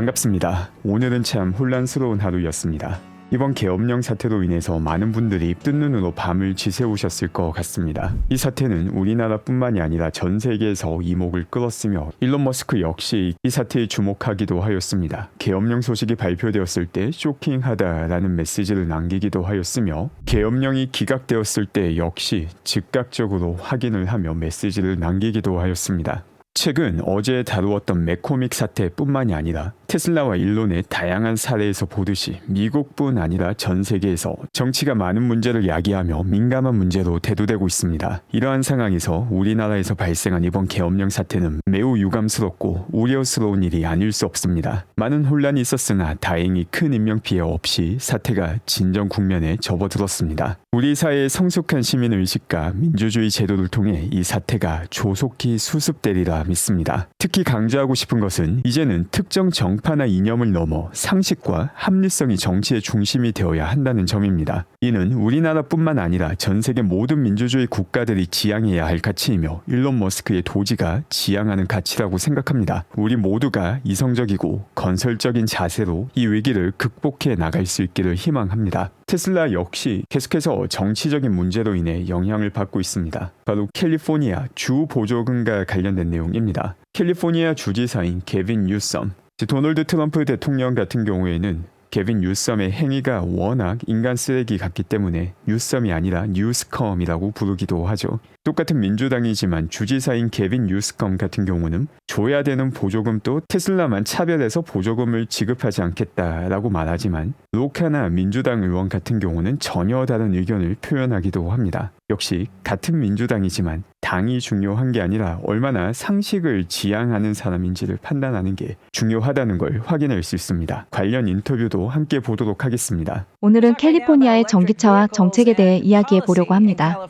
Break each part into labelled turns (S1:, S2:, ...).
S1: 반갑습니다. 오늘은 참 혼란스러운 하루였습니다. 이번 계엄령 사태로 인해서 많은 분들이 뜬 눈으로 밤을 지새우셨을 것 같습니다. 이 사태는 우리나라뿐만이 아니라 전 세계에서 이목을 끌었으며 일론 머스크 역시 이 사태에 주목하기도 하였습니다. 계엄령 소식이 발표되었을 때 쇼킹하다라는 메시지를 남기기도 하였으며 계엄령이 기각되었을 때 역시 즉각적으로 확인을 하며 메시지를 남기기도 하였습니다. 최근 어제 다루었던 맥코믹 사태뿐만이 아니라 테슬라와 일론의 다양한 사례에서 보듯이 미국뿐 아니라 전 세계에서 정치가 많은 문제를 야기하며 민감한 문제로 대두되고 있습니다. 이러한 상황에서 우리나라에서 발생한 이번 계엄령 사태는 매우 유감스럽고 우려스러운 일이 아닐 수 없습니다. 많은 혼란이 있었으나 다행히 큰 인명 피해 없이 사태가 진정 국면에 접어들었습니다. 우리 사회의 성숙한 시민 의식과 민주주의 제도를 통해 이 사태가 조속히 수습되리라 믿습니다. 특히 강조하고 싶은 것은 이제는 특정 정 파나 이념을 넘어 상식과 합리성이 정치의 중심이 되어야 한다는 점입니다. 이는 우리나라뿐만 아니라 전 세계 모든 민주주의 국가들이 지향해야 할 가치이며 일론 머스크의 도지가 지향하는 가치라고 생각합니다. 우리 모두가 이성적이고 건설적인 자세로 이 위기를 극복해 나갈 수 있기를 희망합니다. 테슬라 역시 계속해서 정치적인 문제로 인해 영향을 받고 있습니다. 바로 캘리포니아 주 보조금과 관련된 내용입니다. 캘리포니아 주지사인 케빈 뉴섬, 도널드 트럼프 대통령 같은 경우에는 케빈 뉴섬의 행위가 워낙 인간 쓰레기 같기 때문에 뉴섬이 아니라 뉴스컴이라고 부르기도 하죠. 똑같은 민주당이지만 주지사인 케빈 뉴스컴 같은 경우는 줘야 되는 보조금도 테슬라만 차별해서 보조금을 지급하지 않겠다라고 말하지만 로카나 민주당 의원 같은 경우는 전혀 다른 의견을 표현하기도 합니다. 역시 같은 민주당이지만 당이 중요한 게 아니라 얼마나 상식을 지향하는 사람인지를 판단하는 게 중요하다는 걸 확인할 수 있습니다. 관련 인터뷰도 함께 보도록 하겠습니다.
S2: 오늘은 캘리포니아의 전기차와 정책에 대해 이야기해 보려고 합니다.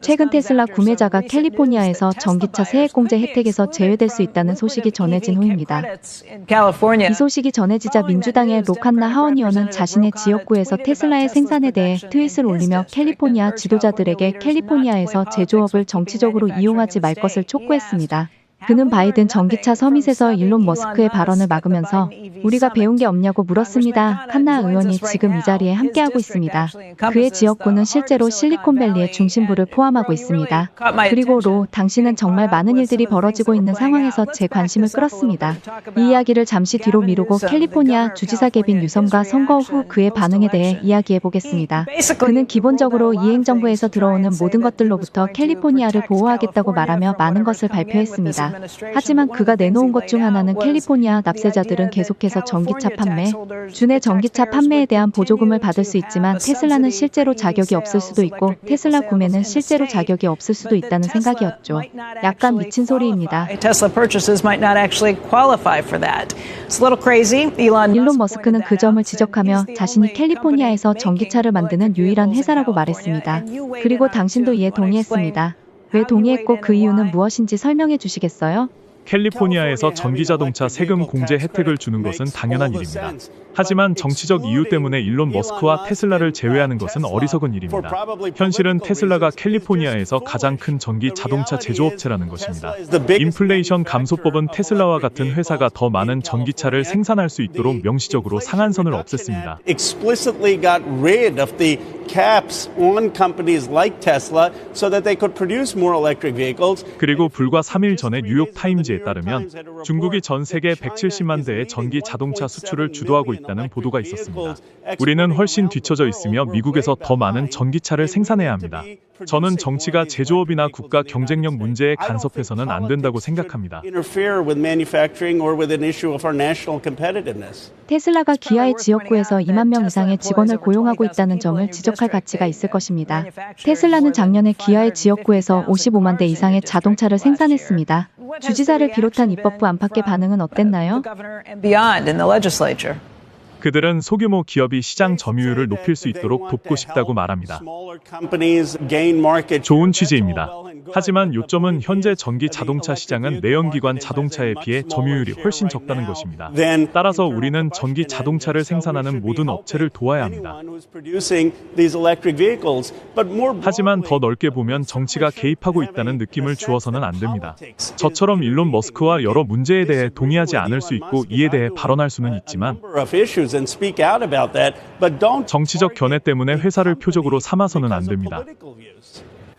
S2: 최근 테슬라 구매자가 캘리포니아에서 전기차 세액공제 혜택에서 제외될 수 있다는 소식이 전해진 후입니다. 이 소식이 전해지자 민주당의 로칸나 하원 의원은 자신의 지역구에서 테슬라의 생산에 대해 트윗을 올리며 캘리포니아 지도자들에게 캘리포니아에서 제조업을 정치적으로 이용하지 말 것을 촉구했습니다. 그는 바이든 전기차 서밋에서 일론 머스크의 발언을 막으면서 우리가 배운 게 없냐고 물었습니다. 칸나 의원이 지금 이 자리에 함께하고 있습니다. 그의 지역구는 실제로 실리콘밸리의 중심부를 포함하고 있습니다. 그리고 로, 당신은 정말 많은 일들이 벌어지고 있는 상황에서 제 관심을 끌었습니다. 이 이야기를 잠시 뒤로 미루고 캘리포니아 주지사 개빈 뉴섬과 선거 후 그의 반응에 대해 이야기해 보겠습니다. 그는 기본적으로 이 행정부에서 들어오는 모든 것들로부터 캘리포니아를 보호하겠다고 말하며 많은 것을 발표했습니다. 하지만 그가 내놓은 것 중 하나는 캘리포니아 납세자들은 계속해서 전기차 판매, 주내 전기차 판매에 대한 보조금을 받을 수 있지만 테슬라는 실제로 자격이 없을 수도 있고 테슬라 구매는 실제로 자격이 없을 수도 있다는 생각이었죠. 약간 미친 소리입니다. 일론 머스크는 그 점을 지적하며 자신이 캘리포니아에서 전기차를 만드는 유일한 회사라고 말했습니다. 그리고 당신도 이에 동의했습니다. 왜 동의했고 그 이유는 무엇인지 설명해 주시겠어요?
S3: 캘리포니아에서 전기자동차 세금 공제 혜택을 주는 것은 당연한 일입니다. 하지만 정치적 이유 때문에 일론 머스크와 테슬라를 제외하는 것은 어리석은 일입니다. 현실은 테슬라가 캘리포니아에서 가장 큰 전기 자동차 제조업체라는 것입니다. 인플레이션 감소법은 테슬라와 같은 회사가 더 많은 전기차를 생산할 수 있도록 명시적으로 상한선을 없앴습니다.
S4: Explicitly got rid of the caps on companies like Tesla so that they could produce more electric vehicles.
S3: 그리고 불과 3일 전에 뉴욕 타임즈에 따르면 중국이 전 세계 170만 대의 전기 자동차 수출을 주도하고 있다는 보도가 있었습니다. 우리는 훨씬 뒤처져 있으며 미국에서 더 많은 전기차를 생산해야 합니다. 저는 정치가 제조업이나 국가 경쟁력 문제에 간섭해서는 안 된다고 생각합니다.
S4: Interfere with manufacturing or with an issue of our national competitiveness.
S2: 테슬라가 기아의 지역구에서 2만 명 이상의 직원을 고용하고 있다는 점을 지적할 가치가 있을 것입니다. 테슬라는 작년에 기아의 지역구에서 55만 대 이상의 자동차를 생산했습니다. 주지사를 비롯한 입법부 안팎의 반응은 어땠나요?
S3: 그들은 소규모 기업이 시장 점유율을 높일 수 있도록 돕고 싶다고 말합니다. 좋은 취지입니다. 하지만 요점은 현재 전기 자동차 시장은 내연기관 자동차에 비해 점유율이 훨씬 적다는 것입니다. 따라서 우리는 전기 자동차를 생산하는 모든 업체를 도와야 합니다. 하지만 더 넓게 보면 정치가 개입하고 있다는 느낌을 주어서는 안 됩니다. 저처럼 일론 머스크와 여러 문제에 대해 동의하지 않을 수 있고 이에 대해 발언할 수는 있지만 정치적 견해 때문에 회사를 표적으로 삼아서는 안 됩니다.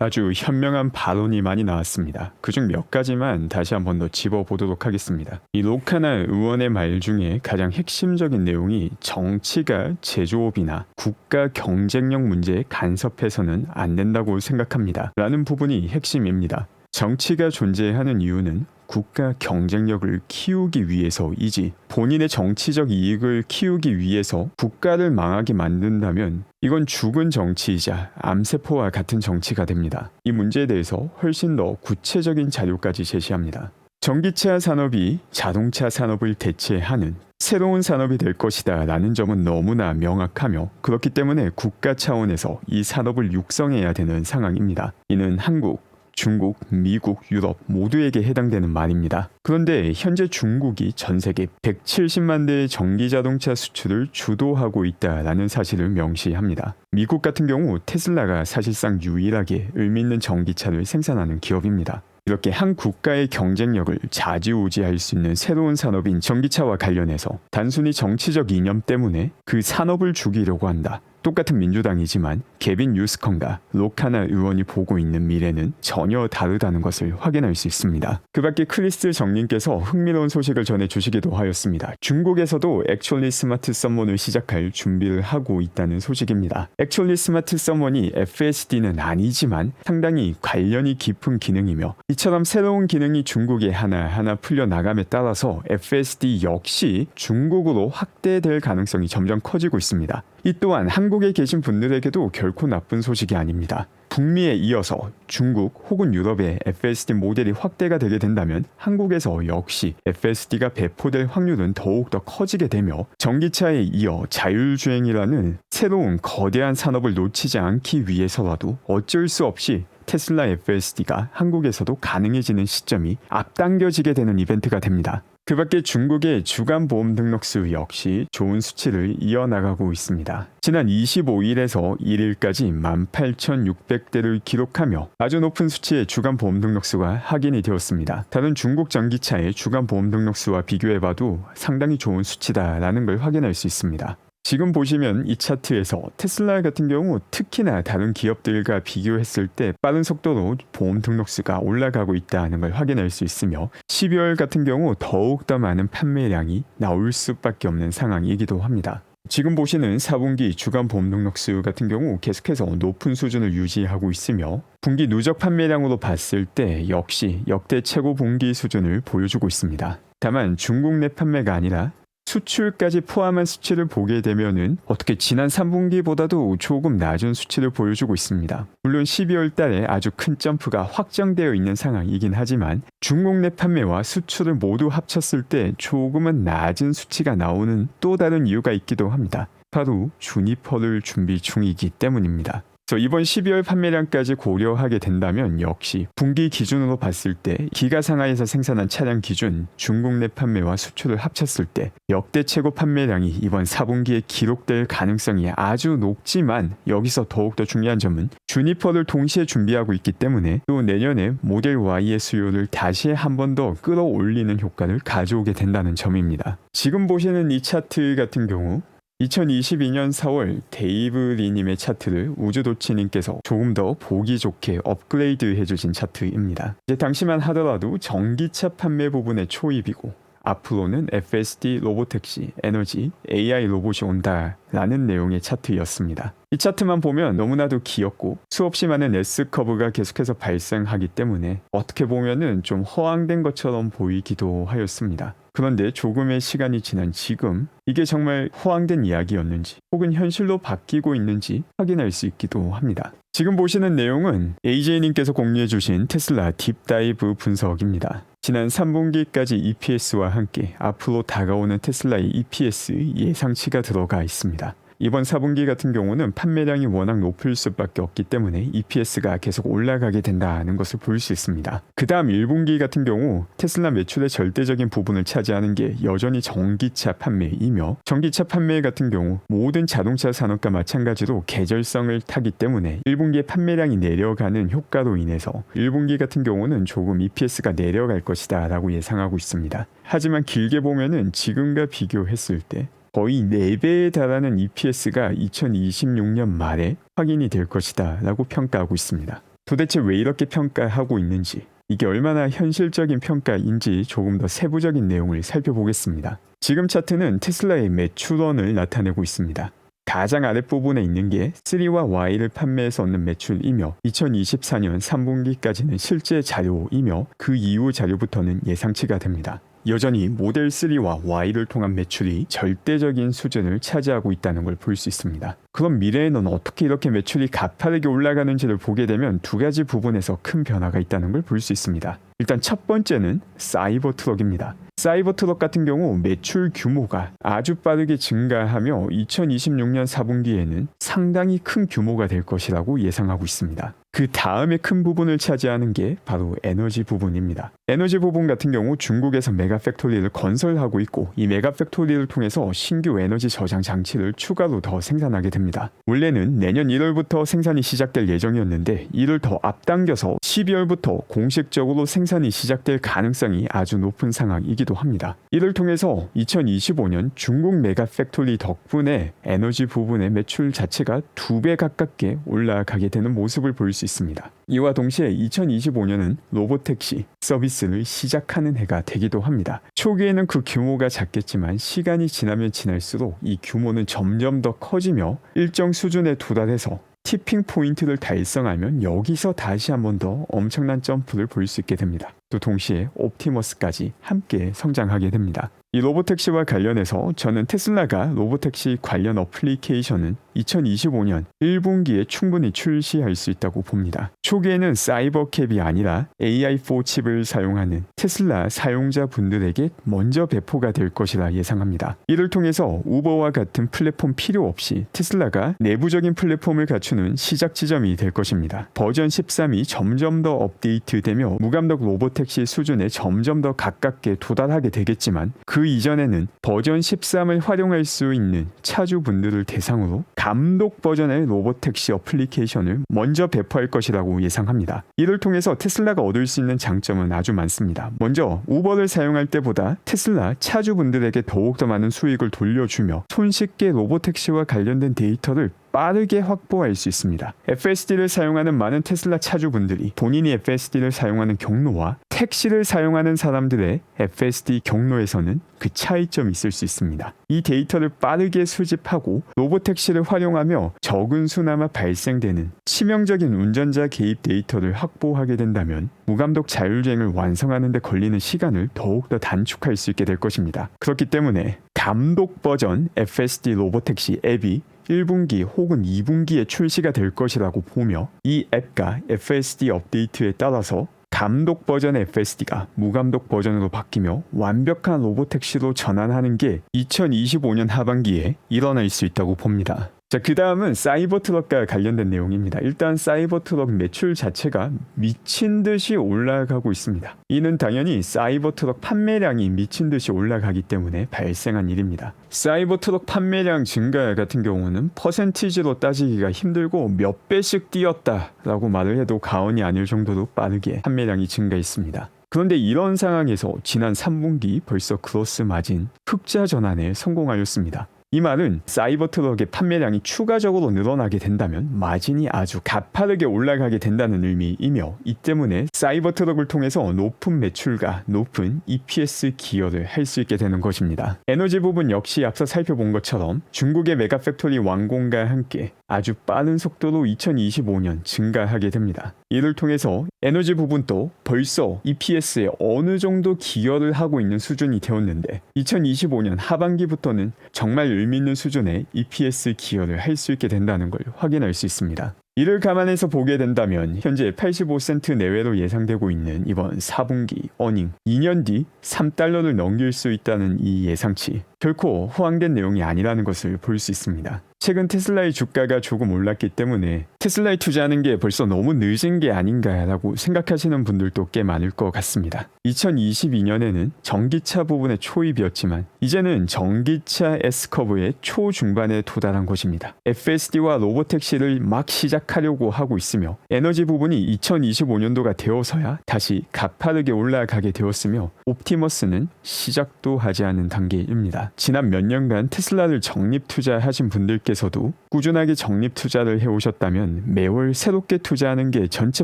S1: 아주 현명한 발언이 많이 나왔습니다. 그중 몇 가지만 다시 한 번 더 집어보도록 하겠습니다. 이 로카나 의원의 말 중에 가장 핵심적인 내용이 정치가 제조업이나 국가 경쟁력 문제에 간섭해서는 안 된다고 생각합니다. 라는 부분이 핵심입니다. 정치가 존재하는 이유는 국가 경쟁력을 키우기 위해서이지 본인의 정치적 이익을 키우기 위해서 국가를 망하게 만든다면 이건 죽은 정치이자 암세포와 같은 정치가 됩니다. 이 문제에 대해서 훨씬 더 구체적인 자료까지 제시합니다. 전기차 산업이 자동차 산업을 대체하는 새로운 산업이 될 것이다 라는 점은 너무나 명확하며 그렇기 때문에 국가 차원에서 이 산업을 육성해야 되는 상황입니다. 이는 한국, 중국, 미국, 유럽 모두에게 해당되는 말입니다. 그런데 현재 중국이 전 세계 170만 대의 전기 자동차 수출을 주도하고 있다라는 사실을 명시합니다. 미국 같은 경우 테슬라가 사실상 유일하게 의미 있는 전기차를 생산하는 기업입니다. 이렇게 한 국가의 경쟁력을 좌지우지할 수 있는 새로운 산업인 전기차와 관련해서 단순히 정치적 이념 때문에 그 산업을 죽이려고 한다. 똑같은 민주당이지만 개빈 유스컨과 로카나 의원이 보고 있는 미래는 전혀 다르다는 것을 확인할 수 있습니다. 그 밖에 크리스 정님께서 흥미로운 소식을 전해주시기도 하였습니다. 중국에서도 액츄얼리 스마트 썸먼을 시작할 준비를 하고 있다는 소식입니다. 액츄얼리 스마트 썸먼이 FSD는 아니지만 상당히 관련이 깊은 기능이며 이처럼 새로운 기능이 중국에 하나하나 풀려나감에 따라서 FSD 역시 중국으로 확대될 가능성이 점점 커지고 있습니다. 이 또한 한국에 계신 분들에게도 결코 나쁜 소식이 아닙니다. 북미에 이어서 중국 혹은 유럽의 FSD 모델이 확대가 되게 된다면 한국에서 역시 FSD가 배포될 확률은 더욱 더 커지게 되며 전기차에 이어 자율주행이라는 새로운 거대한 산업을 놓치지 않기 위해서라도 어쩔 수 없이 테슬라 FSD가 한국에서도 가능해지는 시점이 앞당겨지게 되는 이벤트가 됩니다. 그 밖에 중국의 주간 보험 등록수 역시 좋은 수치를 이어나가고 있습니다. 지난 25일에서 1일까지 18,600대를 기록하며 아주 높은 수치의 주간 보험 등록수가 확인이 되었습니다. 다른 중국 전기차의 주간 보험 등록수와 비교해봐도 상당히 좋은 수치다라는 걸 확인할 수 있습니다. 지금 보시면 이 차트에서 테슬라 같은 경우 특히나 다른 기업들과 비교했을 때 빠른 속도로 보험 등록수가 올라가고 있다는 걸 확인할 수 있으며 12월 같은 경우 더욱 더 많은 판매량이 나올 수밖에 없는 상황이기도 합니다. 지금 보시는 4분기 주간 보험 등록수 같은 경우 계속해서 높은 수준을 유지하고 있으며 분기 누적 판매량으로 봤을 때 역시 역대 최고 분기 수준을 보여주고 있습니다. 다만 중국 내 판매가 아니라 수출까지 포함한 수치를 보게 되면은 어떻게 지난 3분기보다도 조금 낮은 수치를 보여주고 있습니다. 물론 12월 달에 아주 큰 점프가 확정되어 있는 상황이긴 하지만 중국 내 판매와 수출을 모두 합쳤을 때 조금은 낮은 수치가 나오는 또 다른 이유가 있기도 합니다. 바로 주니퍼를 준비 중이기 때문입니다. 그래서 이번 12월 판매량까지 고려하게 된다면 역시 분기 기준으로 봤을 때 기가 상하에서 생산한 차량 기준 중국 내 판매와 수출을 합쳤을 때 역대 최고 판매량이 이번 4분기에 기록될 가능성이 아주 높지만 여기서 더욱더 중요한 점은 주니퍼를 동시에 준비하고 있기 때문에 또 내년에 모델 Y의 수요를 다시 한 번 더 끌어올리는 효과를 가져오게 된다는 점입니다. 지금 보시는 이 차트 같은 경우 2022년 4월 데이브 리님의 차트를 우주도치님께서 조금 더 보기 좋게 업그레이드 해주신 차트입니다. 이제 당시만 하더라도 전기차 판매 부분의 초입이고 앞으로는 FSD, 로보택시, 에너지, AI 로봇이 온다 라는 내용의 차트였습니다. 이 차트만 보면 너무나도 귀엽고 수없이 많은 S커브가 계속해서 발생하기 때문에 어떻게 보면은 좀 허황된 것처럼 보이기도 하였습니다. 그런데 조금의 시간이 지난 지금 이게 정말 허황된 이야기였는지 혹은 현실로 바뀌고 있는지 확인할 수 있기도 합니다. 지금 보시는 내용은 AJ님께서 공유해주신 테슬라 딥다이브 분석입니다. 지난 3분기까지 EPS와 함께 앞으로 다가오는 테슬라의 EPS 예상치가 들어가 있습니다. 이번 4분기 같은 경우는 판매량이 워낙 높을 수밖에 없기 때문에 EPS가 계속 올라가게 된다는 것을 볼 수 있습니다. 그 다음 1분기 같은 경우 테슬라 매출의 절대적인 부분을 차지하는 게 여전히 전기차 판매이며 전기차 판매 같은 경우 모든 자동차 산업과 마찬가지로 계절성을 타기 때문에 1분기에 판매량이 내려가는 효과로 인해서 1분기 같은 경우는 조금 EPS가 내려갈 것이다 라고 예상하고 있습니다. 하지만 길게 보면은 지금과 비교했을 때 거의 4배에 달하는 EPS가 2026년 말에 확인이 될 것이다 라고 평가하고 있습니다. 도대체 왜 이렇게 평가하고 있는지, 이게 얼마나 현실적인 평가인지 조금 더 세부적인 내용을 살펴보겠습니다. 지금 차트는 테슬라의 매출원을 나타내고 있습니다. 가장 아랫부분에 있는 게 3와 Y를 판매해서 얻는 매출이며 2024년 3분기까지는 실제 자료이며 그 이후 자료부터는 예상치가 됩니다. 여전히 모델 3와 Y를 통한 매출이 절대적인 수준을 차지하고 있다는 걸 볼 수 있습니다. 그럼 미래에는 어떻게 이렇게 매출이 가파르게 올라가는지를 보게 되면 두 가지 부분에서 큰 변화가 있다는 걸 볼 수 있습니다. 일단 첫 번째는 사이버 트럭입니다. 사이버 트럭 같은 경우 매출 규모가 아주 빠르게 증가하며 2026년 4분기에는 상당히 큰 규모가 될 것이라고 예상하고 있습니다. 그 다음에 큰 부분을 차지하는 게 바로 에너지 부분입니다. 에너지 부분 같은 경우 중국에서 메가 팩토리를 건설하고 있고 이 메가 팩토리를 통해서 신규 에너지 저장 장치를 추가로 더 생산하게 됩니다. 원래는 내년 1월부터 생산이 시작될 예정이었는데 이를 더 앞당겨서 12월부터 공식적으로 생산이 시작될 가능성이 아주 높은 상황이기도 합니다. 이를 통해서 2025년 중국 메가 팩토리 덕분에 에너지 부분의 매출 자체가 두 배 가깝게 올라가게 되는 모습을 볼수 있습니다. 이와 동시에 2025년은 로보택시 서비스를 시작하는 해가 되기도 합니다. 초기에는 그 규모가 작겠지만 시간이 지나면 지날수록 이 규모는 점점 더 커지며 일정 수준에 도달해서 티핑 포인트를 달성하면 여기서 다시 한 번 더 엄청난 점프를 볼수 있게 됩니다. 또 동시에 옵티머스까지 함께 성장하게 됩니다. 이 로보택시와 관련해서 저는 테슬라가 로보택시 관련 어플리케이션은 2025년 1분기에 충분히 출시할 수 있다고 봅니다. 초기에는 사이버캡이 아니라 AI4 칩을 사용하는 테슬라 사용자분들에게 먼저 배포가 될 것이라 예상합니다. 이를 통해서 우버와 같은 플랫폼 필요 없이 테슬라가 내부적인 플랫폼을 갖추는 시작 지점이 될 것입니다. 버전 13이 점점 더 업데이트되며 무감독 로보택시 수준에 점점 더 가깝게 도달하게 되겠지만 그 이전에는 버전 13을 활용할 수 있는 차주분들을 대상으로 감독 버전의 로보택시 어플리케이션을 먼저 배포할 것이라고 예상합니다. 이를 통해서 테슬라가 얻을 수 있는 장점은 아주 많습니다. 먼저 우버를 사용할 때보다 테슬라 차주분들에게 더욱 더 많은 수익을 돌려주며 손쉽게 로보택시와 관련된 데이터를 빠르게 확보할 수 있습니다. FSD를 사용하는 많은 테슬라 차주분들이 본인이 FSD를 사용하는 경로와 택시를 사용하는 사람들의 FSD 경로에서는 그 차이점이 있을 수 있습니다. 이 데이터를 빠르게 수집하고 로보택시를 활용하며 적은 수나마 발생되는 치명적인 운전자 개입 데이터를 확보하게 된다면 무감독 자율주행을 완성하는 데 걸리는 시간을 더욱더 단축할 수 있게 될 것입니다. 그렇기 때문에 감독 버전 FSD 로보택시 앱이 1분기 혹은 2분기에 출시가 될 것이라고 보며 이 앱과 FSD 업데이트에 따라서 감독 버전 FSD가 무감독 버전으로 바뀌며 완벽한 로보택시로 전환하는 게 2025년 하반기에 일어날 수 있다고 봅니다. 자, 그 다음은 사이버 트럭과 관련된 내용입니다. 일단 사이버 트럭 매출 자체가 미친 듯이 올라가고 있습니다. 이는 당연히 사이버 트럭 판매량이 미친 듯이 올라가기 때문에 발생한 일입니다. 사이버 트럭 판매량 증가 같은 경우는 퍼센티지로 따지기가 힘들고 몇 배씩 뛰었다라고 말을 해도 가언이 아닐 정도로 빠르게 판매량이 증가했습니다. 그런데 이런 상황에서 지난 3분기 벌써 크로스 마진 흑자 전환에 성공하였습니다. 이 말은 사이버 트럭의 판매량이 추가적으로 늘어나게 된다면 마진이 아주 가파르게 올라가게 된다는 의미이며 이 때문에 사이버 트럭을 통해서 높은 매출과 높은 EPS 기여를 할 수 있게 되는 것입니다. 에너지 부분 역시 앞서 살펴본 것처럼 중국의 메가팩토리 완공과 함께 아주 빠른 속도로 2025년 증가하게 됩니다. 이를 통해서 에너지 부분도 벌써 EPS에 어느 정도 기여를 하고 있는 수준이 되었는데 2025년 하반기부터는 정말 의미 있는 수준의 EPS 기여를 할 수 있게 된다는 걸 확인할 수 있습니다. 이를 감안해서 보게 된다면 현재 85센트 내외로 예상되고 있는 이번 4분기 어닝 2년 뒤 3달러를 넘길 수 있다는 이 예상치 결코 호황된 내용이 아니라는 것을 볼 수 있습니다. 최근 테슬라의 주가가 조금 올랐기 때문에 테슬라에 투자하는 게 벌써 너무 늦은 게 아닌가라고 생각하시는 분들도 꽤 많을 것 같습니다. 2022년에는 전기차 부분의 초입이었지만 이제는 전기차 S커브의 초중반에 도달한 것입니다. FSD와 로보택시를 막 시작하려고 하고 있으며 에너지 부분이 2025년도가 되어서야 다시 가파르게 올라가게 되었으며 옵티머스는 시작도 하지 않은 단계입니다. 지난 몇 년간 테슬라를 적립 투자하신 분들께서도 꾸준하게 적립 투자를 해오셨다면 매월 새롭게 투자하는 게 전체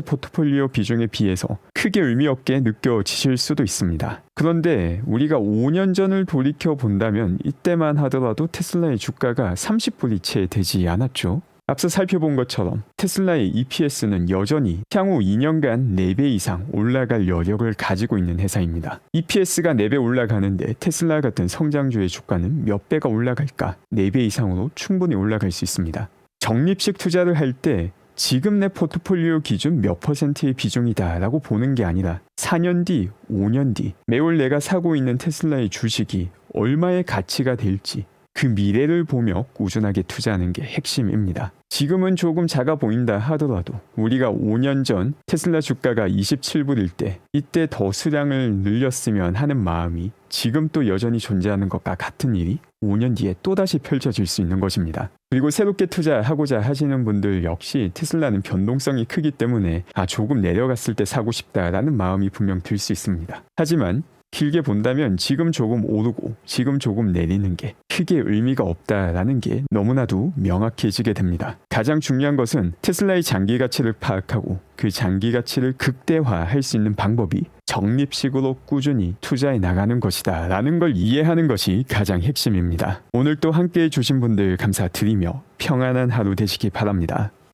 S1: 포트폴리오 비중에 비해서 크게 의미 없게 느껴지실 수도 있습니다. 그런데 우리가 5년 전을 돌이켜 본다면 이때만 하더라도 테슬라의 주가가 30불이 채 되지 않았죠. 앞서 살펴본 것처럼 테슬라의 EPS는 여전히 향후 2년간 4배 이상 올라갈 여력을 가지고 있는 회사입니다. EPS가 4배 올라가는데 테슬라 같은 성장주의 주가는 몇 배가 올라갈까? 4배 이상으로 충분히 올라갈 수 있습니다. 적립식 투자를 할 때 지금 내 포트폴리오 기준 몇 퍼센트의 비중이다 라고 보는 게 아니라 4년 뒤, 5년 뒤 매월 내가 사고 있는 테슬라의 주식이 얼마의 가치가 될지 그 미래를 보며 꾸준하게 투자하는 게 핵심입니다. 지금은 조금 작아 보인다 하더라도 우리가 5년 전 테슬라 주가가 27불일 때 이때 더 수량을 늘렸으면 하는 마음이 지금 또 여전히 존재하는 것과 같은 일이 5년 뒤에 또다시 펼쳐질 수 있는 것입니다. 그리고 새롭게 투자하고자 하시는 분들 역시 테슬라는 변동성이 크기 때문에 아 조금 내려갔을 때 사고 싶다라는 마음이 분명 들 수 있습니다. 하지만 길게 본다면 지금 조금 오르고 지금 조금 내리는 게 크게 의미가 없다라는 게 너무나도 명확해지게 됩니다. 가장 중요한 것은 테슬라의 장기 가치를 파악하고 그 장기 가치를 극대화할 수 있는 방법이 적립식으로 꾸준히 투자해 나가는 것이다 라는 걸 이해하는 것이 가장 핵심입니다. 오늘 또 함께 해주신 분들 감사드리며 평안한 하루 되시기 바랍니다.